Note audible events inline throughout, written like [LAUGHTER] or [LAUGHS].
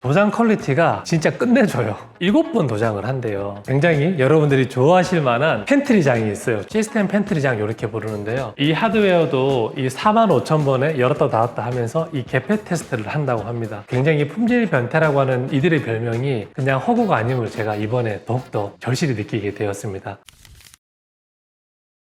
도장 퀄리티가 진짜 끝내줘요. 일곱 번 도장을 한대요. 굉장히 여러분들이 좋아하실 만한 팬트리장이 있어요. 시스템 팬트리장 이렇게 부르는데요. 이 하드웨어도 이 45,000번에 열었다 닫았다 하면서 이 개폐 테스트를 한다고 합니다. 굉장히 품질 변태라고 하는 이들의 별명이 그냥 허구가 아님을 제가 이번에 더욱더 절실히 느끼게 되었습니다.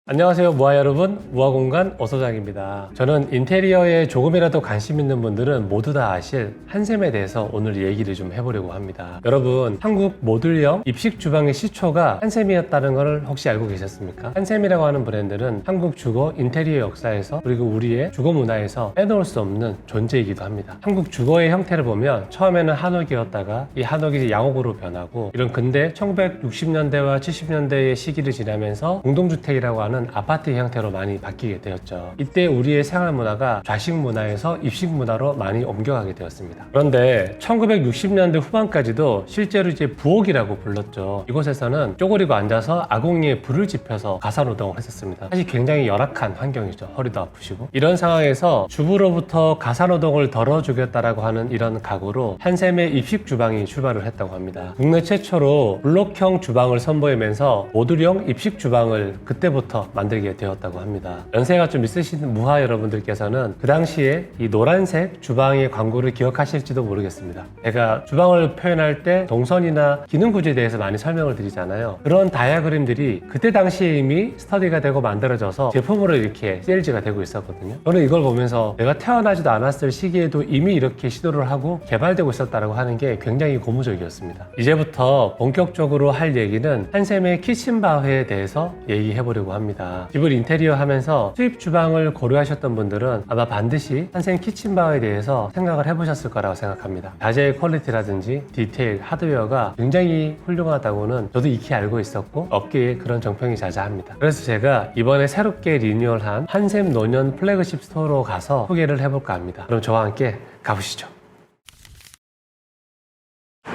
안녕하세요 무아 여러분. 무아공간 어소장입니다. 저는 인테리어에 조금이라도 관심 있는 분들은 모두 다 아실 한샘에 대해서 오늘 얘기를 좀 해보려고 합니다. 여러분 한국 모듈형 입식 주방의 시초가 한샘이었다는 걸 혹시 알고 계셨습니까? 한샘이라고 하는 브랜드는 한국 주거 인테리어 역사에서 그리고 우리의 주거 문화에서 빼놓을 수 없는 존재이기도 합니다. 한국 주거의 형태를 보면 처음에는 한옥이었다가 이 한옥이 양옥으로 변하고 이런 근대 1960년대와 70년대의 시기를 지나면서 공동주택이라고 하는 아파트 형태로 많이 바뀌게 되었죠. 이때 우리의 생활 문화가 좌식 문화에서 입식 문화로 많이 옮겨가게 되었습니다. 그런데 1960년대 후반까지도 실제로 이제 부엌이라고 불렀죠. 이곳에서는 쪼그리고 앉아서 아궁이에 불을 지펴서 가사노동을 했었습니다. 사실 굉장히 열악한 환경이죠. 허리도 아프시고. 이런 상황에서 주부로부터 가사노동을 덜어주겠다라고 하는 이런 각오로 한샘의 입식 주방이 출발을 했다고 합니다. 국내 최초로 블록형 주방을 선보이면서 모듈형 입식 주방을 그때부터 만들게 되었다고 합니다. 연세가 좀 있으신 무하 여러분들께서는 그 당시에 이 노란색 주방의 광고를 기억하실지도 모르겠습니다. 제가 주방을 표현할 때 동선이나 기능 구조에 대해서 많이 설명을 드리잖아요. 그런 다이아그램들이 그때 당시에 이미 스터디가 되고 만들어져서 제품으로 이렇게 세일즈가 되고 있었거든요. 저는 이걸 보면서 내가 태어나지도 않았을 시기에도 이미 이렇게 시도를 하고 개발되고 있었다고 하는 게 굉장히 고무적이었습니다. 이제부터 본격적으로 할 얘기는 한샘의 키친바흐에 대해서 얘기해 보려고 합니다. 집을 인테리어 하면서 수입 주방을 고려하셨던 분들은 아마 반드시 한샘 키친바흐에 대해서 생각을 해보셨을 거라고 생각합니다. 자재의 퀄리티라든지 디테일, 하드웨어가 굉장히 훌륭하다고는 저도 익히 알고 있었고 업계에 그런 정평이 자자합니다. 그래서 제가 이번에 새롭게 리뉴얼한 한샘 노년 플래그십 스토어로 가서 소개를 해볼까 합니다. 그럼 저와 함께 가보시죠.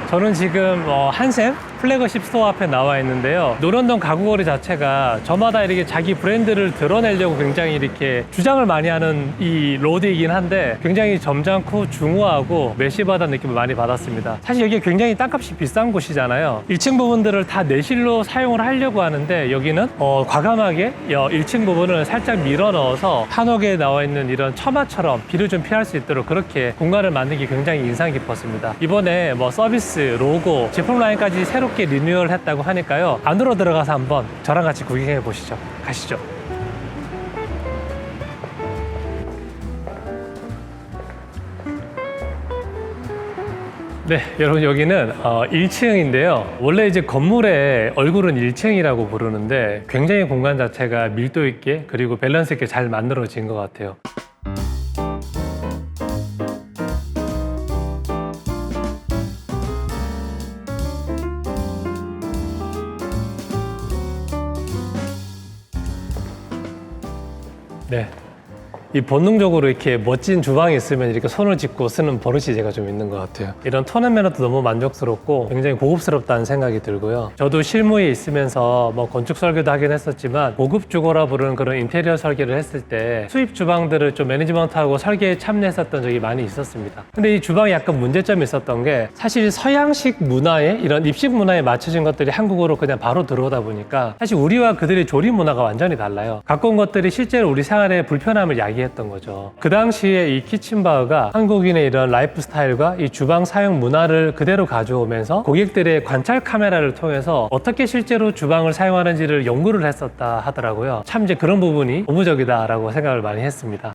저는 지금 어, 한샘 플래그십 스토어 앞에 나와 있는데요. 노련동 가구거리 자체가 저마다 이렇게 자기 브랜드를 드러내려고 굉장히 이렇게 주장을 많이 하는 이 로드이긴 한데 굉장히 점잖고 중후하고 메시바다 느낌을 많이 받았습니다. 사실 여기 굉장히 땅값이 비싼 곳이잖아요. 1층 부분들을 다 내실로 사용을 하려고 하는데 여기는 어, 과감하게 1층 부분을 살짝 밀어 넣어서 한옥에 나와 있는 이런 처마처럼 비를 좀 피할 수 있도록 그렇게 공간을 만든 게 굉장히 인상 깊었습니다. 이번에 뭐 서비스, 로고, 제품 라인까지 새 롭게 리뉴얼 했다고 하니까요. 안으로 들어가서 한번 저랑 같이 구경해 보시죠. 가시죠. 네, 여러분 여기는 어, 1층인데요. 원래 이제 건물의 얼굴은 1층이라고 부르는데 굉장히 공간 자체가 밀도 있게 그리고 밸런스 있게 잘 만들어진 것 같아요. 네. 이 본능적으로 이렇게 멋진 주방이 있으면 이렇게 손을 짚고 쓰는 버릇이 제가 좀 있는 것 같아요. 이런 매너도 너무 만족스럽고 굉장히 고급스럽다는 생각이 들고요. 저도 실무에 있으면서 뭐 건축 설계도 하긴 했었지만 고급 주거라 부르는 그런 인테리어 설계를 했을 때 수입 주방들을 좀 매니지먼트하고 설계에 참여했었던 적이 많이 있었습니다. 근데 이 주방이 약간 문제점이 있었던 게 사실 서양식 문화에 이런 입식 문화에 맞춰진 것들이 한국으로 그냥 바로 들어오다 보니까 사실 우리와 그들의 조리 문화가 완전히 달라요. 갖고 온 것들이 실제로 우리 생활에 불편함을 야기 했던 거죠. 그 당시에 이 키친바흐가 한국인의 이런 라이프 스타일과 이 주방 사용 문화를 그대로 가져오면서 고객들의 관찰 카메라를 통해서 어떻게 실제로 주방을 사용하는지를 연구를 했었다 하더라고요. 참 이제 그런 부분이 고무적이다라고 생각을 많이 했습니다.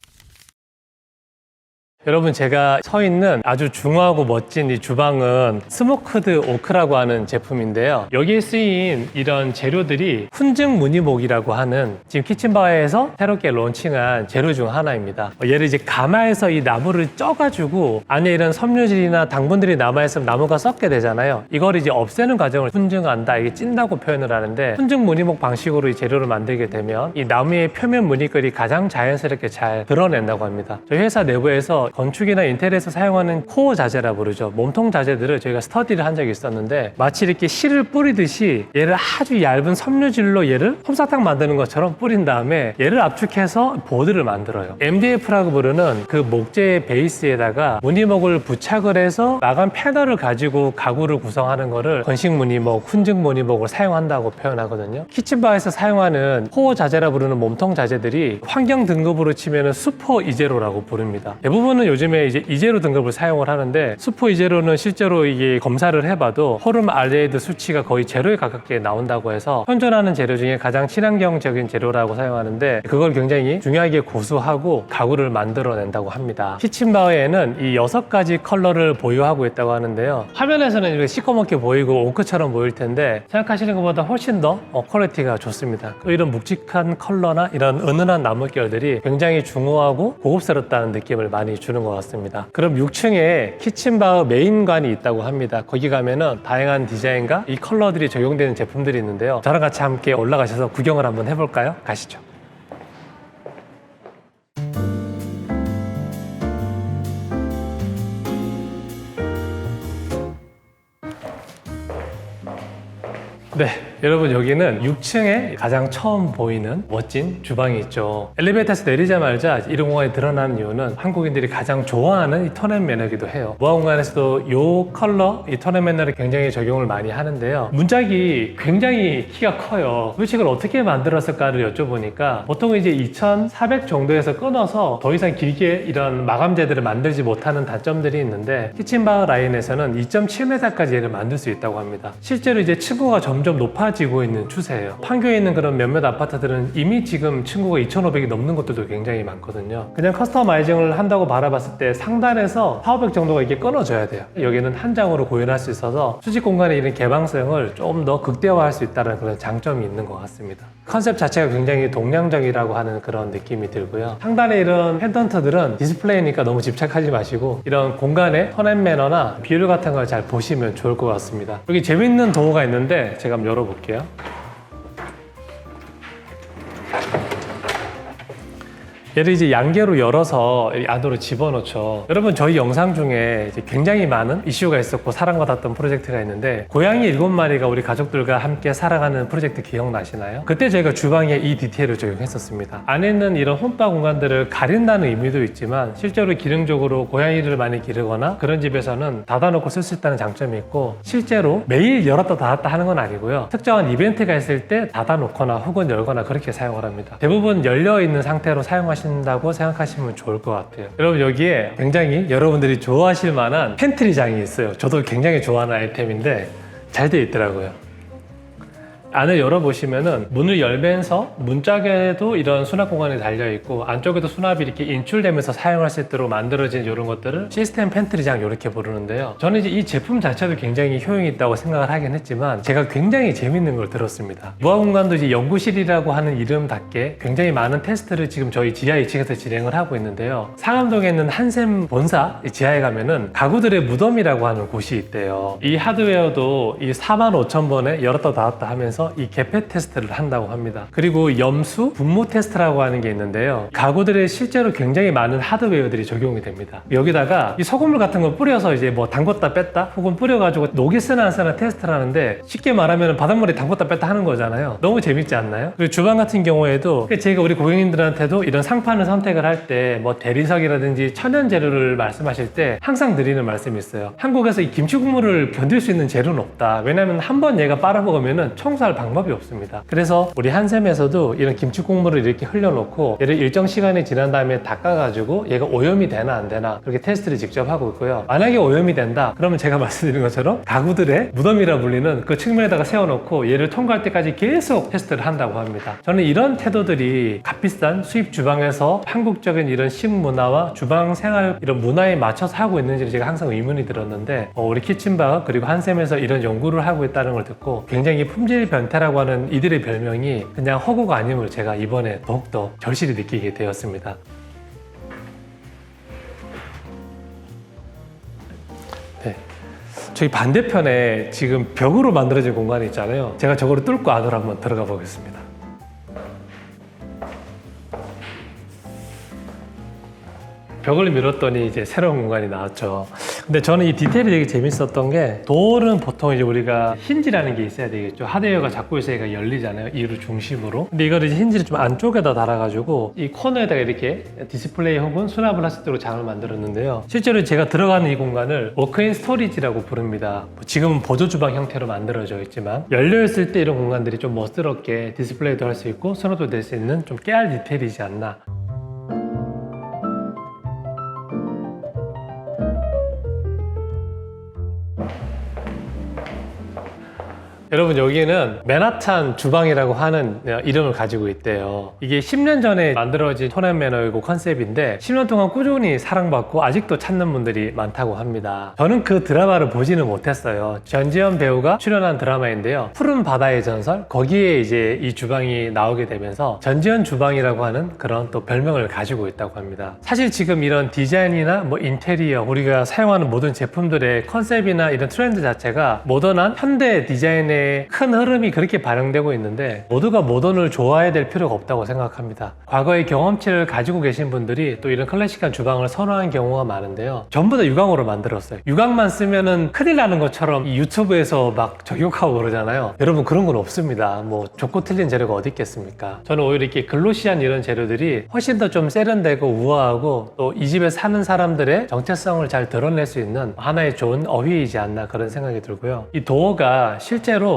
여러분 제가 서 있는 아주 중후하고 멋진 이 주방은 스모크드 오크라고 하는 제품인데요. 여기에 쓰인 이런 재료들이 훈증 무늬목이라고 하는 지금 키친바에서 새롭게 론칭한 재료 중 하나입니다. 얘를 이제 가마에서 이 나무를 쪄가지고 안에 이런 섬유질이나 당분들이 남아있으면 나무가 썩게 되잖아요. 이걸 이제 없애는 과정을 훈증한다, 이게 찐다고 표현을 하는데 훈증 무늬목 방식으로 이 재료를 만들게 되면 이 나무의 표면 무늬글이 가장 자연스럽게 잘 드러낸다고 합니다. 저희 회사 내부에서 건축이나 인테리어에서 사용하는 코어 자재라 부르죠. 몸통 자재들을 저희가 스터디를 한 적이 있었는데 마치 이렇게 실을 뿌리듯이 얘를 아주 얇은 섬유질로 얘를 솜사탕 만드는 것처럼 뿌린 다음에 얘를 압축해서 보드를 만들어요. MDF라고 부르는 그 목재 베이스에다가 무늬목을 부착을 해서 마감 패널을 가지고 가구를 구성하는 거를 건식 무늬목, 훈증 무늬목을 사용한다고 표현하거든요. 키친바에서 사용하는 코어 자재라 부르는 몸통 자재들이 환경 등급으로 치면 슈퍼 이제로라고 부릅니다. 대부분은 요즘에 이제 이제로 등급을 사용을 하는데 슈퍼 이제로는 실제로 이게 검사를 해봐도 호름 알데히드 수치가 거의 제로에 가깝게 나온다고 해서 현존하는 재료 중에 가장 친환경적인 재료라고 사용하는데 그걸 굉장히 중요하게 고수하고 가구를 만들어낸다고 합니다. 키친바에는 이 여섯 가지 컬러를 보유하고 있다고 하는데요. 화면에서는 이렇게 시커멓게 보이고 오크처럼 보일 텐데 생각하시는 것보다 훨씬 더 어, 퀄리티가 좋습니다. 또 이런 묵직한 컬러나 이런 은은한 나무결들이 굉장히 중후하고 고급스럽다는 느낌을 많이 주는 것 같습니다. 그럼 6층에 키친바의 메인관이 있다고 합니다. 거기 가면은 다양한 디자인과 이 컬러들이 적용되는 제품들이 있는데요. 저랑 같이 함께 올라가셔서 구경을 한번 해볼까요? 가시죠. 네, 여러분 여기는 6층에 가장 처음 보이는 멋진 주방이 있죠. 엘리베이터에서 내리자마자 이런 공간이 드러나는 이유는 한국인들이 가장 좋아하는 이 터넷 매너기도 해요. 무화 공간에서도 이 컬러, 이 터넷 매너를 굉장히 적용을 많이 하는데요. 문짝이 굉장히 키가 커요. 도대체 어떻게 만들었을까를 여쭤보니까 보통 이제 2,400 정도에서 끊어서 더 이상 길게 이런 마감재들을 만들지 못하는 단점들이 있는데 키친바 라인에서는 2.7m까지 얘를 만들 수 있다고 합니다. 실제로 이제 층고가 점점 높아 지고 있는 추세예요. 판교에 있는 그런 몇몇 아파트들은 이미 지금 층고가 2,500이 넘는 것들도 굉장히 많거든요. 그냥 커스터마이징을 한다고 바라봤을 때 상단에서 4,500 정도가 이게 끊어져야 돼요. 여기는 한 장으로 구현할 수 있어서 수직 공간의 이런 개방성을 좀 더 극대화할 수 있다는 그런 장점이 있는 것 같습니다. 컨셉 자체가 굉장히 동양적이라고 하는 그런 느낌이 들고요. 상단에 이런 펜던트들은 디스플레이니까 너무 집착하지 마시고 이런 공간의 턴앤 매너나 비율 같은 걸 잘 보시면 좋을 것 같습니다. 여기 재밌는 도어가 있는데 제가 한번 열어볼게요. Yeah. 얘를 이제 양개로 열어서 이 안으로 집어넣죠. 여러분 저희 영상 중에 굉장히 많은 이슈가 있었고 사랑받았던 프로젝트가 있는데 고양이 일곱 마리가 우리 가족들과 함께 살아가는 프로젝트 기억나시나요? 그때 저희가 주방에 이 디테일을 적용했었습니다. 안에 있는 이런 홈바 공간들을 가린다는 의미도 있지만 실제로 기능적으로 고양이를 많이 기르거나 그런 집에서는 닫아놓고 쓸 수 있다는 장점이 있고 실제로 매일 열었다 닫았다 하는 건 아니고요. 특정한 이벤트가 있을 때 닫아놓거나 혹은 열거나 그렇게 사용을 합니다. 대부분 열려 있는 상태로 사용하시 하신다고 생각하시면 좋을 것 같아요. 여러분 여기에 굉장히 여러분들이 좋아하실 만한 팬트리장이 있어요. 저도 굉장히 좋아하는 아이템인데 잘돼 있더라고요. 안을 열어보시면은 문을 열면서 문짝에도 이런 수납 공간이 달려있고 안쪽에도 수납이 이렇게 인출되면서 사용할 수 있도록 만들어진 이런 것들을 시스템 팬트리장 이렇게 부르는데요. 저는 이제 이 제품 자체도 굉장히 효용이 있다고 생각을 하긴 했지만 제가 굉장히 재밌는 걸 들었습니다. 무화 공간도 이제 연구실이라고 하는 이름답게 굉장히 많은 테스트를 지금 저희 지하 2층에서 진행을 하고 있는데요. 상암동에 있는 한샘 본사 지하에 가면은 가구들의 무덤이라고 하는 곳이 있대요. 이 하드웨어도 이 4만 5천 번에 열었다 닫았다 하면서 이 개폐 테스트를 한다고 합니다. 그리고 염수 분무 테스트라고 하는 게 있는데요. 가구들에 실제로 굉장히 많은 하드웨어들이 적용이 됩니다. 여기다가 이 소금물 같은 걸 뿌려서 이제 뭐 담궜다 뺐다 혹은 뿌려가지고 녹이 쓰나 안 쓰나 테스트를 하는데 쉽게 말하면 바닷물에 담궜다 뺐다 하는 거잖아요. 너무 재밌지 않나요? 그리고 주방 같은 경우에도 제가 우리 고객님들한테도 이런 상판을 선택을 할 때 뭐 대리석이라든지 천연 재료를 말씀하실 때 항상 드리는 말씀이 있어요. 한국에서 이 김치 국물을 견딜 수 있는 재료는 없다. 왜냐면 한 번 얘가 빨아먹으면 청소할 방법이 없습니다. 그래서 우리 한샘에서도 이런 김치 국물을 이렇게 흘려놓고 얘를 일정 시간이 지난 다음에 닦아가지고 얘가 오염이 되나 안 되나 그렇게 테스트를 직접 하고 있고요. 만약에 오염이 된다 그러면 제가 [LAUGHS] 말씀드린 것처럼 가구들의 무덤이라 불리는 그 측면에다가 세워놓고 얘를 통과할 때까지 계속 테스트를 한다고 합니다. 저는 이런 태도들이 값비싼 수입 주방에서 한국적인 이런 식문화와 주방 생활 이런 문화에 맞춰서 하고 있는지 제가 항상 의문이 들었는데 어, 우리 키친바 그리고 한샘에서 이런 연구를 하고 있다는 걸 듣고 굉장히 품질 변 태라고 하는 이들의 별명이 그냥 허구가 아님을 제가 이번에 더욱더 절실히 느끼게 되었습니다. 네. 저희 반대편에 지금 벽으로 만들어진 공간이 있잖아요. 제가 저거를 뚫고 안으로 한번 들어가 보겠습니다. 벽을 밀었더니 이제 새로운 공간이 나왔죠. 근데 저는 이 디테일이 되게 재밌었던 게 도어는 보통 이제 우리가 힌지라는 게 있어야 되겠죠. 하드웨어가 잡고 있어야 열리잖아요. 이를 중심으로. 근데 이거를 이제 힌지를 좀 안쪽에다 달아가지고 이 코너에다가 이렇게 디스플레이 혹은 수납을 할 수 있도록 장을 만들었는데요. 실제로 제가 들어가는 이 공간을 워크인 스토리지라고 부릅니다. 뭐 지금은 보조 주방 형태로 만들어져 있지만 열려 있을 때 이런 공간들이 좀 멋스럽게 디스플레이도 할 수 있고 수납도 될 수 있는 좀 깨알 디테일이지 않나. 여러분 여기는 맨하탄 주방이라고 하는 이름을 가지고 있대요. 이게 10년 전에 만들어진 톤앤 매너이고 컨셉인데 10년 동안 꾸준히 사랑받고 아직도 찾는 분들이 많다고 합니다. 저는 그 드라마를 보지는 못했어요. 전지현 배우가 출연한 드라마인데요. 푸른 바다의 전설 거기에 이제 이 주방이 나오게 되면서 전지현 주방이라고 하는 그런 또 별명을 가지고 있다고 합니다. 사실 지금 이런 디자인이나 뭐 인테리어 우리가 사용하는 모든 제품들의 컨셉이나 이런 트렌드 자체가 모던한 현대 디자인의 큰 흐름이 그렇게 반영되고 있는데 모두가 모던을 좋아해야 될 필요가 없다고 생각합니다. 과거의 경험치를 가지고 계신 분들이 또 이런 클래식한 주방을 선호하는 경우가 많은데요. 전부 다 유광으로 만들었어요. 유광만 쓰면은 큰일 나는 것처럼 이 유튜브에서 막 저격하고 그러잖아요. 여러분 그런 건 없습니다. 뭐 좋고 틀린 재료가 어디 있겠습니까? 저는 오히려 이렇게 글로시한 이런 재료들이 훨씬 더 좀 세련되고 우아하고 또 이 집에 사는 사람들의 정체성을 잘 드러낼 수 있는 하나의 좋은 어휘이지 않나 그런 생각이 들고요. 이 도어가 실제로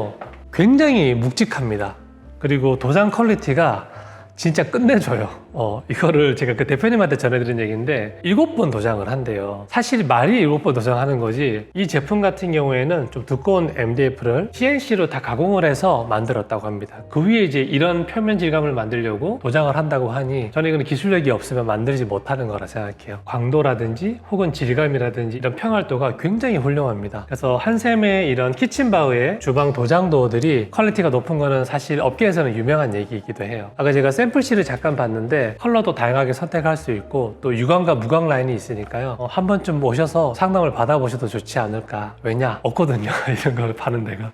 굉장히 묵직합니다. 그리고 도장 퀄리티가 진짜 끝내줘요. 어, 이거를 제가 그 대표님한테 전해드린 얘기인데, 일곱 번 도장을 한대요. 사실 말이 일곱 번 도장하는 거지, 이 제품 같은 경우에는 좀 두꺼운 MDF를 CNC로 다 가공을 해서 만들었다고 합니다. 그 위에 이제 이런 표면 질감을 만들려고 도장을 한다고 하니, 저는 이건 기술력이 없으면 만들지 못하는 거라 생각해요. 광도라든지 혹은 질감이라든지 이런 평활도가 굉장히 훌륭합니다. 그래서 한샘의 이런 키친바우의 주방 도장 도어들이 퀄리티가 높은 거는 사실 업계에서는 유명한 얘기이기도 해요. 아까 제가 샘플실을 잠깐 봤는데, 컬러도 다양하게 선택할 수 있고 또 유광과 무광 라인이 있으니까요. 어, 한 번쯤 오셔서 상담을 받아보셔도 좋지 않을까. 왜냐? 없거든요. [LAUGHS] 이런 걸 파는 데가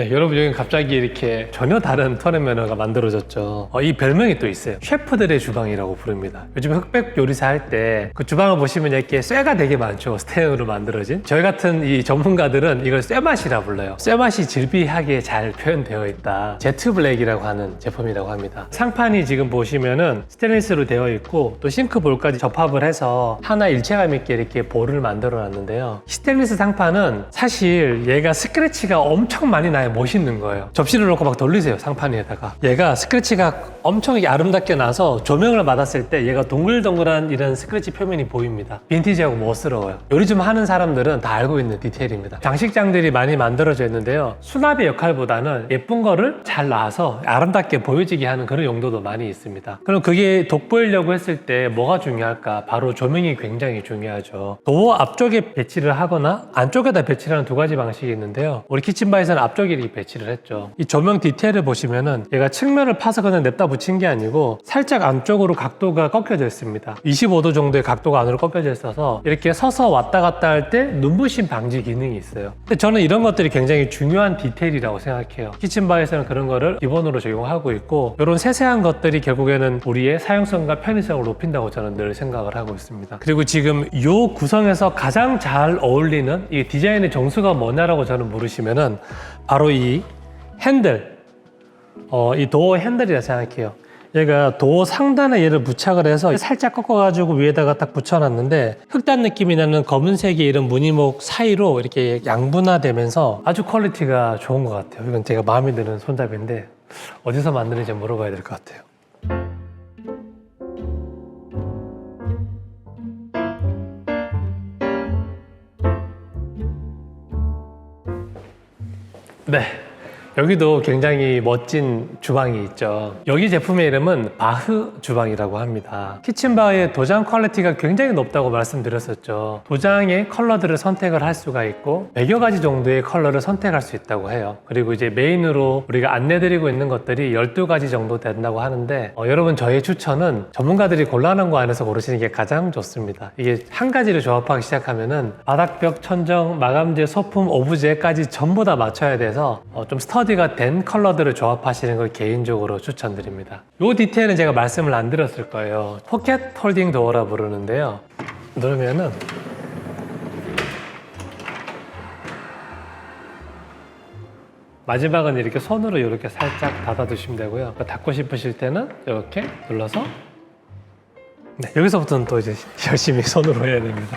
네, 여러분 여기 갑자기 이렇게 전혀 다른 턴앤 매너가 만들어졌죠. 어, 이 별명이 또 있어요. 셰프들의 주방이라고 부릅니다. 요즘 흑백 요리사 할 때 그 주방을 보시면 이렇게 쇠가 되게 많죠. 스테인으로 만들어진. 저희 같은 이 전문가들은 이걸 쇠맛이라 불러요. 쇠맛이 질비하게 잘 표현되어 있다. 제트 블랙이라고 하는 제품이라고 합니다. 상판이 지금 보시면은 스테인리스로 되어 있고 또 싱크 볼까지 접합을 해서 하나 일체감 있게 이렇게 볼을 만들어 놨는데요. 스테인리스 상판은 사실 얘가 스크래치가 엄청 많이 나요. 멋있는 거예요. 접시를 놓고 막 돌리세요. 상판 위에다가. 얘가 스크래치가 엄청 아름답게 나서 조명을 받았을 때 얘가 동글동글한 이런 스크래치 표면이 보입니다. 빈티지하고 멋스러워요. 요리 좀 하는 사람들은 다 알고 있는 디테일입니다. 장식장들이 많이 만들어져 있는데요. 수납의 역할보다는 예쁜 거를 잘 놔서 아름답게 보여지게 하는 그런 용도도 많이 있습니다. 그럼 그게 돋보이려고 했을 때 뭐가 중요할까? 바로 조명이 굉장히 중요하죠. 도어 앞쪽에 배치를 하거나 안쪽에다 배치를 하는 두 가지 방식이 있는데요. 우리 키친바에서는 앞쪽 에 이렇게 배치를 했죠. 이 조명 디테일을 보시면은 얘가 측면을 파서 그냥 냅다 붙인 게 아니고 살짝 안쪽으로 각도가 꺾여져 있습니다. 25도 정도의 각도가 안으로 꺾여져 있어서 이렇게 서서 왔다 갔다 할 때 눈부심 방지 기능이 있어요. 근데 저는 이런 것들이 굉장히 중요한 디테일이라고 생각해요. 키친바에서는 그런 거를 기본으로 적용하고 있고 이런 세세한 것들이 결국에는 우리의 사용성과 편의성을 높인다고 저는 늘 생각을 하고 있습니다. 그리고 지금 이 구성에서 가장 잘 어울리는 이 디자인의 정수가 뭐냐라고 저는 물으시면은 바로 이 핸들, 어, 이 도어 핸들이라 생각해요. 얘가 도어 상단에 얘를 부착을 해서 살짝 꺾어가지고 위에다가 딱 붙여놨는데 흑단 느낌이 나는 검은색의 이런 무늬목 사이로 이렇게 양분화되면서 아주 퀄리티가 좋은 것 같아요. 이건 제가 마음에 드는 손잡이인데 어디서 만드는지 물어봐야 될 것 같아요. 네. 여기도 굉장히 멋진 주방이 있죠. 여기 제품의 이름은 바흐 주방이라고 합니다. 키친바의 도장 퀄리티가 굉장히 높다고 말씀드렸었죠. 도장의 컬러들을 선택을 할 수가 있고 100여 가지 정도의 컬러를 선택할 수 있다고 해요. 그리고 이제 메인으로 우리가 안내드리고 있는 것들이 12가지 정도 된다고 하는데 어, 여러분 저의 추천은 전문가들이 곤란한 거 안에서 고르시는 게 가장 좋습니다. 이게 한 가지를 조합하기 시작하면은 바닥 벽, 천정, 마감재, 소품, 오브제까지 전부 다 맞춰야 돼서 어, 좀 스터디 가 된 컬러들을 조합하시는 걸 개인적으로 추천드립니다. 이 디테일은 제가 말씀을 안 드렸을 거예요. 포켓 폴딩 도어라 부르는데요. 누르면은 마지막은 이렇게 손으로 이렇게 살짝 닫아두시면 되고요. 닫고 싶으실 때는 이렇게 눌러서 네, 여기서부터는 또 이제 [LAUGHS] 열심히 손으로 해야 됩니다.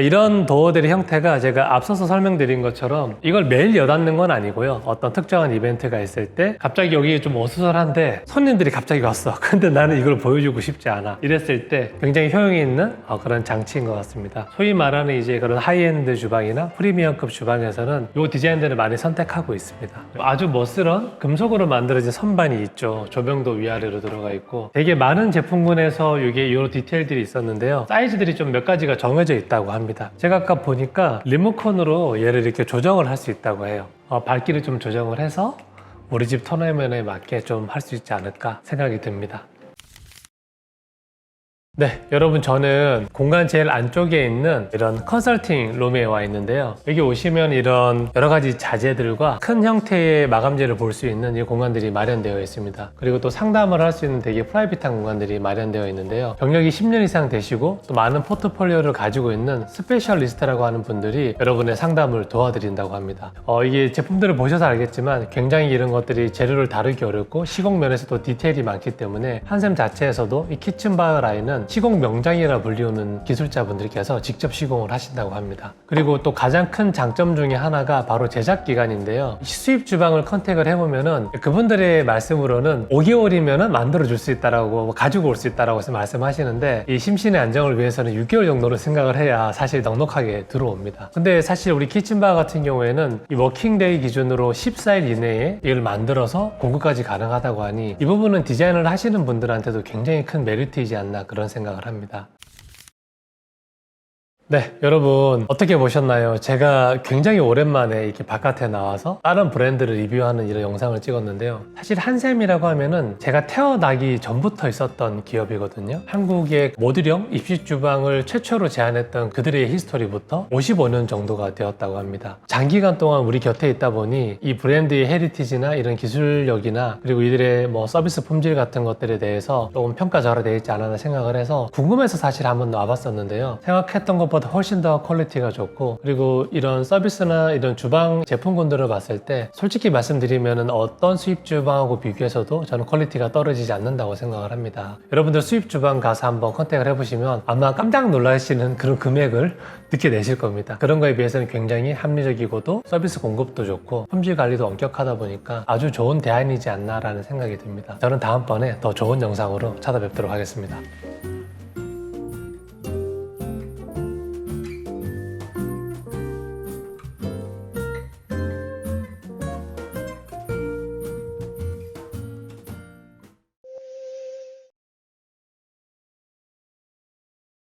이런 도어들의 형태가 제가 앞서서 설명드린 것처럼 이걸 매일 여닫는 건 아니고요. 어떤 특정한 이벤트가 있을 때 갑자기 여기 좀 어수선한데 손님들이 갑자기 왔어. [LAUGHS] 근데 나는 이걸 보여주고 싶지 않아. 이랬을 때 굉장히 효용이 있는 어, 그런 장치인 것 같습니다. 소위 말하는 이제 그런 하이엔드 주방이나 프리미엄급 주방에서는 이 디자인들을 많이 선택하고 있습니다. 아주 멋스런 금속으로 만들어진 선반이 있죠. 조명도 위아래로 들어가 있고 되게 많은 제품군에서 이게 이런 디테일들이 있었는데요. 사이즈들이 좀 몇 가지가 정해져 있다고 합니다. 제가 아까 보니까 리모컨으로 얘를 이렇게 조정을 할 수 있다고 해요. 어, 밝기를 좀 조정을 해서 우리 집 터널면에 맞게 좀 할 수 있지 않을까 생각이 듭니다. 네, 여러분 저는 공간 제일 안쪽에 있는 이런 컨설팅 룸에 와 있는데요. 여기 오시면 이런 여러 가지 자재들과 큰 형태의 마감재를 볼 수 있는 이 공간들이 마련되어 있습니다. 그리고 또 상담을 할 수 있는 되게 프라이빗한 공간들이 마련되어 있는데요. 경력이 10년 이상 되시고 또 많은 포트폴리오를 가지고 있는 스페셜리스트라고 하는 분들이 여러분의 상담을 도와드린다고 합니다. 어, 이게 제품들을 보셔서 알겠지만 굉장히 이런 것들이 재료를 다루기 어렵고 시공 면에서도 디테일이 많기 때문에 한샘 자체에서도 이 키친바이오 라인은 시공 명장이라 불리우는 기술자분들께서 직접 시공을 하신다고 합니다. 그리고 또 가장 큰 장점 중에 하나가 바로 제작 기간인데요. 수입 주방을 컨택을 해보면은 그분들의 말씀으로는 5개월이면은 만들어 줄 수 있다라고 가지고 올 수 있다라고 해서 말씀하시는데 이 심신의 안정을 위해서는 6개월 정도로 생각을 해야 사실 넉넉하게 들어옵니다. 근데 사실 우리 키친바 같은 경우에는 이 워킹데이 기준으로 14일 이내에 이걸 만들어서 공급까지 가능하다고 하니 이 부분은 디자인을 하시는 분들한테도 굉장히 큰 메리트이지 않나 그런 생각 을 합니다. 네, 여러분 어떻게 보셨나요? 제가 굉장히 오랜만에 이렇게 바깥에 나와서 다른 브랜드를 리뷰하는 이런 영상을 찍었는데요. 사실 한샘이라고 하면은 제가 태어나기 전부터 있었던 기업이거든요. 한국의 모듈형 입식 주방을 최초로 제안했던 그들의 히스토리부터 55년 정도가 되었다고 합니다. 장기간 동안 우리 곁에 있다 보니 이 브랜드의 헤리티지나 이런 기술력이나 그리고 이들의 뭐 서비스 품질 같은 것들에 대해서 조금 평가절하 되어 있지 않았나 생각을 해서 궁금해서 사실 한번 와봤었는데요. 생각했던 것보다 훨씬 더 퀄리티가 좋고 그리고 이런 서비스나 이런 주방 제품군들을 봤을 때 솔직히 말씀드리면 어떤 수입 주방하고 비교해서도 저는 퀄리티가 떨어지지 않는다고 생각을 합니다. 여러분들 수입 주방 가서 한번 컨택을 해보시면 아마 깜짝 놀라시는 그런 금액을 늦게 내실 겁니다. 그런 거에 비해서는 굉장히 합리적이고도 서비스 공급도 좋고 품질 관리도 엄격하다 보니까 아주 좋은 대안이지 않나라는 생각이 듭니다. 저는 다음번에 더 좋은 영상으로 찾아뵙도록 하겠습니다.